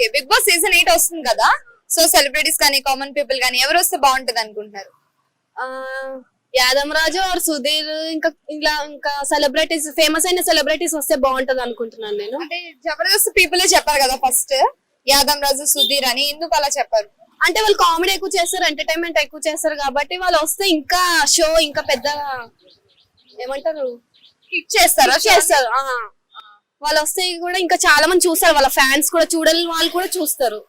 Big boss season eight వస్తుంది కదా? So celebrities కానీ కామన్ పీపుల్ కానీ ఎవరు వస్తే బాగుంటది అనుకుంటున్నారు? ఆ, యాదవ్ రాజు ఆర్ సుధీర్ ఇంకా ఇలా ఇంకా సెలబ్రిటీస్ ఫేమస్ అయిన సెలబ్రిటీస్ వస్తే బాగుంటది అనుకుంటున్నాను నేను. అంటే జబర్దస్త్ పీపులే చెప్పారు కదా ఫస్ట్ యాదవ్ రాజు సుధీర్ అని ఎందుకు అలా చెప్పారు? అంటే వాళ్ళు కామెడీ ఎక్కువ చేస్తారు ఎంటర్టైన్మెంట్ ఎక్కువ చేస్తారు కాబట్టి వాళ్ళు వస్తే ఇంకా షో ఇంకా పెద్ద ఏమంటారు? హిట్ చేస్తారా చేస్తారు. వాళ్ళు వస్తే కూడా ఇంకా చాలా మంది చూస్తారు. వాళ్ళ ఫ్యాన్స్ కూడా చూడని వాళ్ళు కూడా చూస్తారు.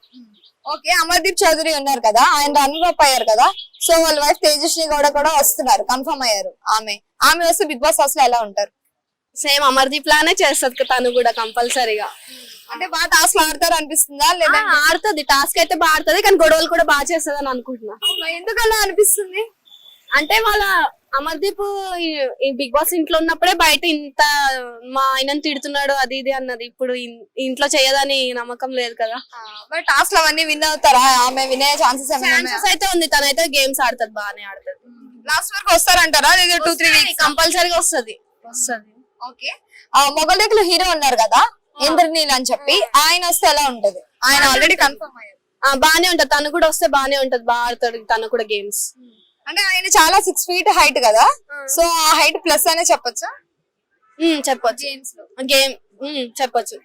ఓకే అమర్దీప్ చౌదరి ఉన్నారు కదా ఆయన రన్నర్ అప్ అయ్యారు కదా సో వాళ్ళ వైఫ్ తేజస్వి గౌడ కూడా వస్తున్నారు కన్ఫర్మ్ అయ్యారు ఆమె. ఆమె వస్తే బిగ్ బాస్ హౌస్లో ఎలా ఉంటారు? సేమ్ అమర్దీప్ లానే చేస్తుంది తను కూడా కంపల్సరీగా. అంటే బాగా టాస్క్ ఆడతారు అనిపిస్తుందా లేదా? ఆడుతుంది. టాస్క్ అయితే బాగా ఆడుతుంది కానీ గొడవలు కూడా బాగా చేస్తుంది అని అనుకుంటున్నా. ఎందుకు అలా అనిపిస్తుంది? అంటే వాళ్ళ అమర్దీప్ ఈ- ఈ బిగ్ బాస్ ఇంట్లో ఉన్నప్పుడే బయట ఇంత మా ఆయనని తిడుతున్నాడు అది ఇది అన్నది. ఇప్పుడు ఇంట్లో చేయదని నమ్మకం లేదు కదా. మరి టాస్క్ అవన్నీ విన్ అవుతారా? ఆమె వినే ఛాన్సెస్ ఛాన్సెస్ అయితే ఉంది. తనైతే గేమ్స్ ఆడుతుంది బాగానే ఆడుతుంది. లాస్ట్ వరకు వస్తారంటారా? లేదా టూ త్రీ వీక్స్ కంపల్సరీగా వస్తుంది. వస్తుంది. ఓకే. మొగల్డెక్లో హీరో ఉన్నారు కదా ఇంద్రనీల్ అని చెప్పి ఆయన వస్తే ఎలా ఉంటది? ఆయన ఆల్రెడీ కన్ఫర్మ్ అయ్యారు. బాగానే ఉంటది. తను కూడా వస్తే బాగానే ఉంటది బాగా ఆడుతాడు తను కూడా గేమ్స్. అంటే ఆయన చాలా సిక్స్ ఫీట్ హైట్ కదా? సో ఆ హైట్ ప్లస్ అనే చెప్పొచ్చా? చెప్పొచ్చు. గేమ్స్లో. గేమ్ చెప్పొచ్చు.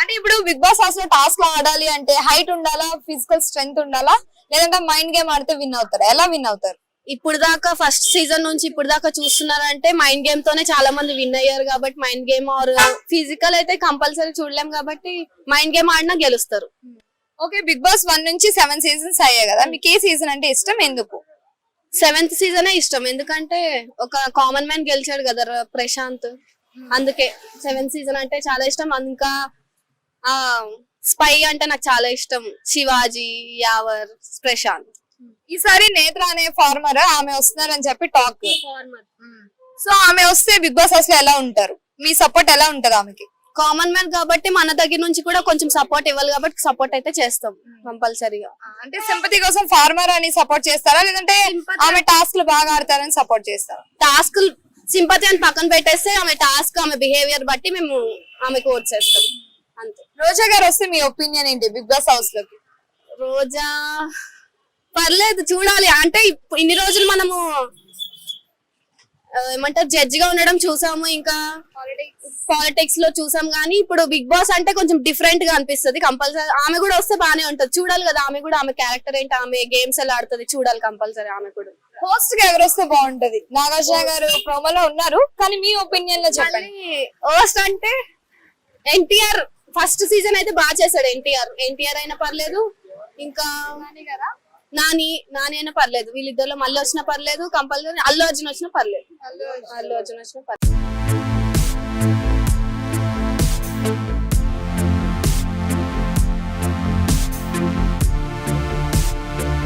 అంటే ఇప్పుడు బిగ్ బాస్ హౌస్లో టాస్క్లో ఆడాలి అంటే హైట్ ఉండాలా ఫిజికల్ స్ట్రెంగ్త్ ఉండాలా? లేదంటే మైండ్ గేమ్ ఆడితే విన్ అవుతారు? ఎలా విన్ అవుతారు? ఇప్పుడు దాకా ఫస్ట్ సీజన్ నుంచి ఇప్పుడు దాకా చూస్తున్నారంటే మైండ్ గేమ్ తోనే చాలా మంది విన్ అయ్యారు కాబట్టి మైండ్ గేమ్ ఆర్ ఫిజికల్ అయితే కంపల్సరీ చూడలేం కాబట్టి మైండ్ గేమ్ ఆడినా గెలుస్తారు. ఓకే బిగ్ బాస్ వన్ నుంచి సెవెన్ సీజన్స్ అయ్యాయి కదా. మీకు ఏ సీజన్ అంటే ఇష్టం? ఎందుకు? సెవెంత్ సీజనే ఇష్టం. ఎందుకంటే ఒక కామన్ మ్యాన్ గెలిచాడు కదా ప్రశాంత్. అందుకే సెవెంత్ సీజన్ అంటే చాలా ఇష్టం. ఇంకా ఆ స్పై అంటే నాకు చాలా ఇష్టం. శివాజీ యావర్ ప్రశాంత్. ఈసారి నేత్ర అనే ఫార్మర్ ఆమె వస్తున్నారని చెప్పి టాక్. సో ఆమె వస్తే బిగ్ బాస్ హౌస్లో ఎలా ఉంటారు? మీ సపోర్ట్ ఎలా ఉంటది ఆమెకి? కామన్ మ్యాన్ కాబట్టి మన దగ్గర నుంచి కూడా కొంచెం సపోర్ట్ ఇవ్వాలి కాబట్టి సపోర్ట్ అయితే చేస్తాం కంపల్సరీగా. అంటే సింపతి కోసం ఫార్మర్ అని సపోర్ట్ చేస్తారా? లేదంటే ఆమె టాస్క్లు బాగా ఆడతారని సపోర్ట్ చేస్తారా? టాస్క్ సింపతి అని పక్కన పెట్టేస్తే ఆమె టాస్క్ ఆమె బిహేవియర్ బట్టి మేము ఆమెకు ఓట్ చేస్తాం. అంతే. రోజా గారు వస్తే మీ ఒపీనియన్ ఏంటి? బిగ్ బాస్ హౌస్లోకి. రోజా పర్లేదు చూడాలి. అంటే ఇన్ని రోజులు మనము ఏమంటారు జడ్జి గా ఉండడం చూసాము ఇంకా. పాలిటిక్స్లో చూసాం కానీ ఇప్పుడు బిగ్ బాస్ అంటే కొంచెం డిఫరెంట్గా అనిపిస్తుంది కంపల్సరీ ఆమె కూడా వస్తే బానే ఉంటది. చూడాలి కదా ఆమె కూడా ఆమె క్యారెక్టర్ ఏంటి ఆమె గేమ్స్ ఎలా ఆడుతుంది చూడాలి కంపల్సరీ ఆమె కూడా. హోస్ట్గా ఎవరు వస్తే బాగుంటది? నాగార్జున గారు ప్రోమోలో ఉన్నారు కానీ మీ ఒపీనియన్లో చెప్పండి. ఫస్ట్ అంటే ఎన్టీఆర్ ఫస్ట్ సీజన్ అయితే బాగా చేశాడు ఎన్టీఆర్. ఎన్టీఆర్ అయినా పర్లేదు ఇంకా నాని నాని అయినా పర్లేదు. వీళ్ళిద్దరిలో మళ్ళీ వచ్చినా పర్లేదు కంపల్సరీ అల్లు అర్జున్ వచ్చినా పర్లేదు. అల్లు అర్జున్ వచ్చినా పర్లేదు.